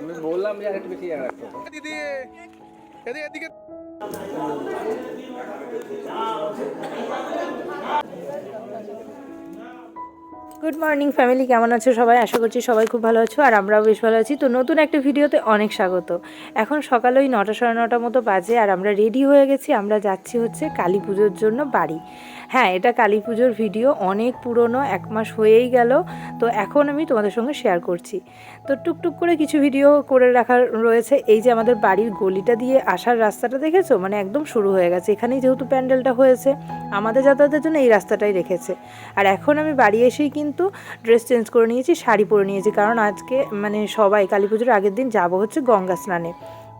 আমি বললাম যে আরেকটু বেশি রাখতে দিদি এদিকে এদিকে। গুড মর্নিং ফ্যামিলি কেমন আছো সবাই? আশা করছি সবাই খুব ভালো আছো আর আমরাও বেশ ভালো আছি। তো নতুন একটা ভিডিওতে অনেক স্বাগত। এখন সকাল ওই নটা সাড়ে নটা মতো বাজে আর আমরা রেডি হয়ে গেছি। আমরা যাচ্ছি হচ্ছে কালী পুজোর জন্য বাড়ি। হ্যাঁ এটা কালী পুজোর ভিডিও, অনেক পুরনো, এক মাস হয়েই গেল, তো এখন আমি তোমাদের সঙ্গে শেয়ার করছি। তো টুকটুক করে কিছু ভিডিও করে রাখা রয়েছে, এই যে আমাদের বাড়ির গলিটা দিয়ে আসার রাস্তাটা দেখেছ? মানে একদম শুরু হয়ে গেছে, এখানেই যেহেতু প্যান্ডেলটা হয়েছে, আমাদের যাতায়াতের জন্য এই রাস্তাটাই রেখেছে। আর এখন আমি বাড়ি এসেই কিন্তু ড্রেস চেঞ্জ করে নিয়েছি, শাড়ি পরে নিয়েছি, কারণ আজকে মানে সবাই কালী পুজোর আগের দিন যাব হচ্ছে গঙ্গা স্নানে।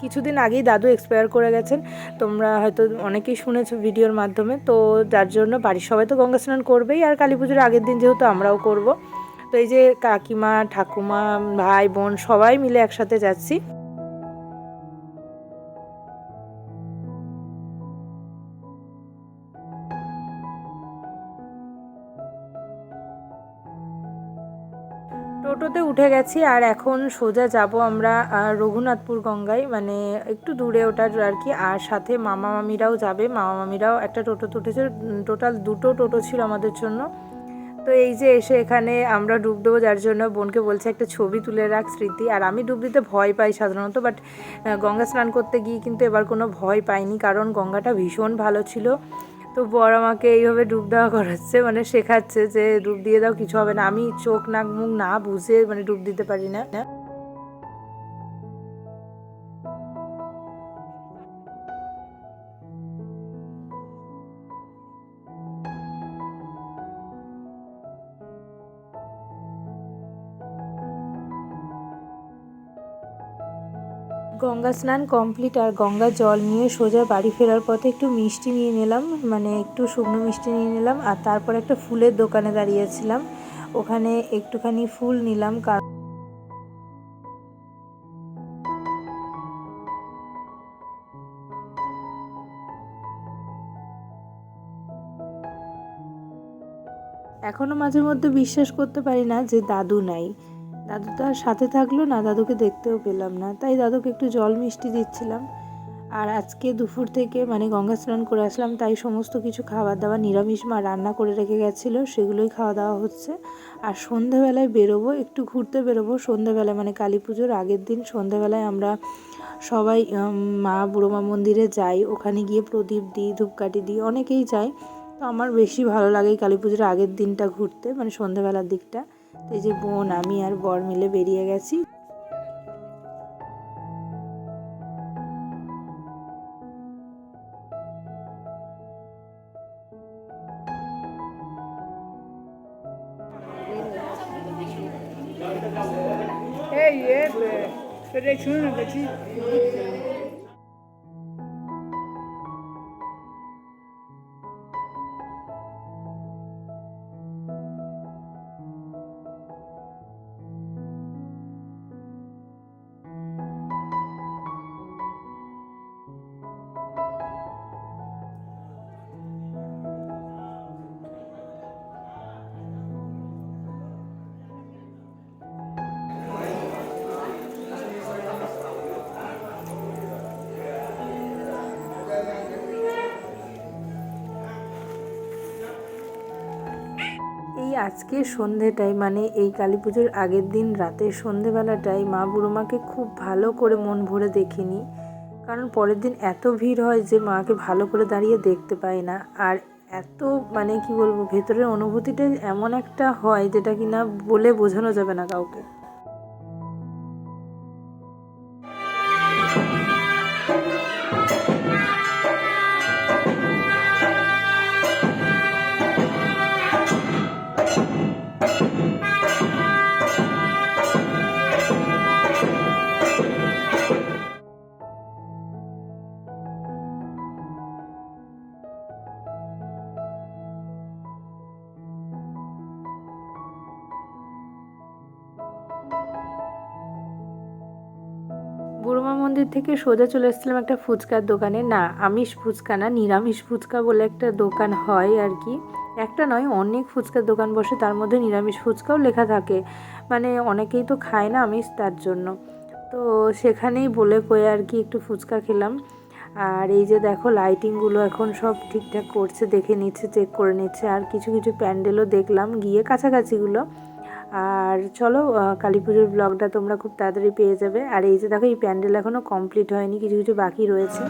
কিছুদিন আগেই দাদু এক্সপায়ার করে গেছেন। তোমরা হয়তো অনেকেই শুনেছো ভিডিওর মাধ্যমে। তো যার জন্য বাড়ির সবাই তো গঙ্গা স্নান করবেই। আর কালী পুজোর আগের দিন যেহেতু আমরাও করব। তো এই যে কাকিমা, ঠাকুমা, ভাই, বোন সবাই মিলে একসাথে যাচ্ছি। টোটোতে উঠে গেছি আর এখন সোজা যাব আমরা রঘুনাথপুর গঙ্গায়। মানে একটু দূরে ওটার আর কি। আর সাথে মামা মামিরাও যাবে। মামা মামিরাও একটা টোটোতে উঠেছে। টোটাল দুটো টোটো ছিল আমাদের জন্য। তো এই যে এসে এখানে আমরা ডুব দেবো, যার জন্য বোনকে বলছে একটা ছবি তুলে রাখ স্মৃতি। আর আমি ডুব দিতে ভয় পাই সাধারণত বাট গঙ্গা স্নান করতে গিয়ে কিন্তু এবার কোনো ভয় পাইনি, কারণ গঙ্গাটা ভীষণ ভালো ছিল। তো বর আমাকে এইভাবে ডুব দেওয়া করাচ্ছে মানে শেখাচ্ছে যে ডুব দিয়ে দাও, কিছু হবে না। আমি চোখ, নাক, মুখ না বুঝে মানে ডুব দিতে পারি না। গঙ্গা স্নান কমপ্লিট আর গঙ্গা জল নিয়ে সোজা বাড়ি ফেরার পথে একটু মিষ্টি নিয়ে নিলাম মানে একটু শুকনো মিষ্টি নিয়ে নিলাম আর তারপর একটা ফুলের দোকানে দাঁড়িয়েছিলাম। ওখানে একটুখানি ফুল নিলাম কারণ এখনও মাঝে মধ্যে বিশ্বাস করতে পারি না যে দাদু নাই। দাদু তো আর সাথে থাকল না, দাদুকে দেখতেও পেলাম না। তাই দাদুকে একটু জল মিষ্টি দিচ্ছিলাম। আর আজকে দুপুর থেকে মানে গঙ্গা স্নান করে আসলাম, তাই সমস্ত কিছু খাবার দাবার নিরামিষ মা রান্না করে রেখে গেছিল, সেগুলোই খাওয়া দাওয়া হচ্ছে। আর সন্ধেবেলায় বেরোবো, একটু ঘুরতে বেরোবো, সন্ধেবেলায় মানে কালী পুজোর আগের দিন সন্ধেবেলায় আমরা সবাই মা বুড়োমা মন্দিরে যাই, ওখানে গিয়ে প্রদীপ দিই, ধূপকাঠি দিই, অনেকেই যায়। তো আমার বেশি ভালো লাগে কালী পুজোর আগের দিনটা ঘুরতে মানে সন্ধেবেলার দিকটা। এই যে বোন আমি আর বর মিলে বেরিয়ে গেছি। এই শুনুন এই আজকে সন্ধেটায় মানে এই কালী পুজোর আগের দিন রাতে সন্ধেবেলাটায় মা বুড়োমাকে খুব ভালো করে মন ভরে দেখিনি। কারণ পরের দিন এত ভিড় হয় যে মাকে ভালো করে দাঁড়িয়ে দেখতে পাই না। আর এত মানে কি বলব, ভেতরের অনুভূতিটা এমন একটা হয় যেটা কিনা বলে বোঝানো যাবে না কাউকে। মন্দির থেকে সোজা চলে এসেছিলাম একটা ফুচকার দোকানে। না, আমিষ ফুচকা না, নিরামিষ ফুচকা বলে একটা দোকান হয় আর কি। একটা নয়, অনেক ফুচকার দোকান বসে, তার মধ্যে নিরামিষ ফুচকাও লেখা থাকে। মানে অনেকেই তো খায় না আমিষ তার জন্য। তো সেখানেই বলে কয়ে আর কি একটু ফুচকা খেলাম। আর এই যে দেখো লাইটিংগুলো এখন সব ঠিকঠাক করছে, দেখে নিচ্ছে চেক করে নিচ্ছে। আর কিছু কিছু প্যান্ডেলও দেখলাম, গিয়ে কাছাকাছিগুলো আর চলো কালী পুজোর ব্লগটা তোমরা খুব তাড়াতাড়ি পেয়ে যাবে। আর এই যে দেখো, এই প্যান্ডেল এখনও কমপ্লিট হয়নি, কিছু কিছু বাকি রয়েছে।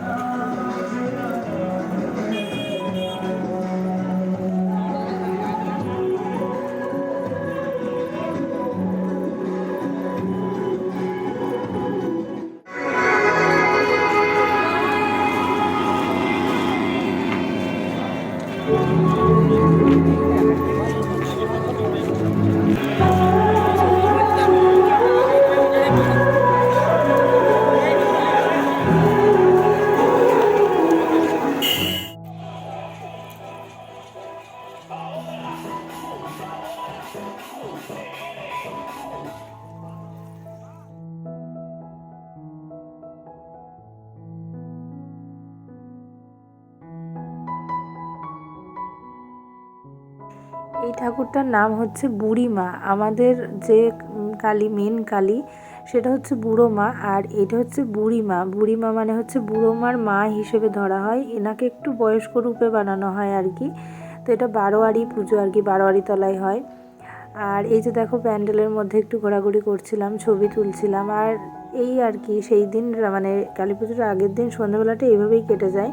এই ঠাকুরটার নাম হচ্ছে বুড়ি মা আমাদের যে কালী মেন কালী, সেটা হচ্ছে বুড়ো মা আর এটা হচ্ছে বুড়ি মা বুড়ি মা মানে হচ্ছে বুড়ো মার মা হিসেবে ধরা হয়। এনাকে একটু বয়স্ক রূপে বানানো হয় আর কি। তো এটা বারোয়ারি পুজো আর কি, বারোয়ারি তলায় হয়। আর এই যে দেখো প্যান্ডেলের মধ্যে একটু ঘোরাঘুরি করছিলাম, ছবি তুলছিলাম আর এই আর কি, সেই দিন মানে কালী পুজোর আগের দিন সন্ধ্যাবেলাটা এইভাবেই কেটে যায়।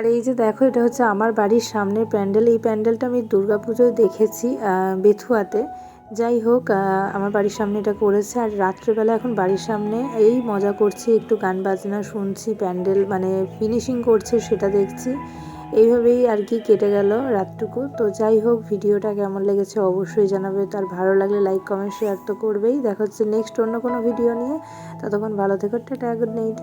আর এই যে দেখো, এটা হচ্ছে আমার বাড়ির সামনের প্যান্ডেল। এই প্যান্ডেলটা আমি দুর্গাপুজোয় দেখেছি বেথুয়াতে। যাই হোক আমার বাড়ির সামনে এটা করেছে। আর রাত্রেবেলা এখন বাড়ির সামনে এই মজা করছি, একটু গান বাজনা শুনছি, প্যান্ডেল মানে ফিনিশিং করছে, সেটা দেখছি। এইভাবেই আর কি কেটে গেল রাতটুকু। তো যাই হোক, ভিডিওটা কেমন লেগেছে অবশ্যই জানাবে। তার ভালো লাগলে লাইক কমেন্ট শেয়ার তো করবেই। দেখা হচ্ছে নেক্সট অন্য কোনো ভিডিও নিয়ে। ততক্ষণ ভালো থেকো, টাটা গুড নাইট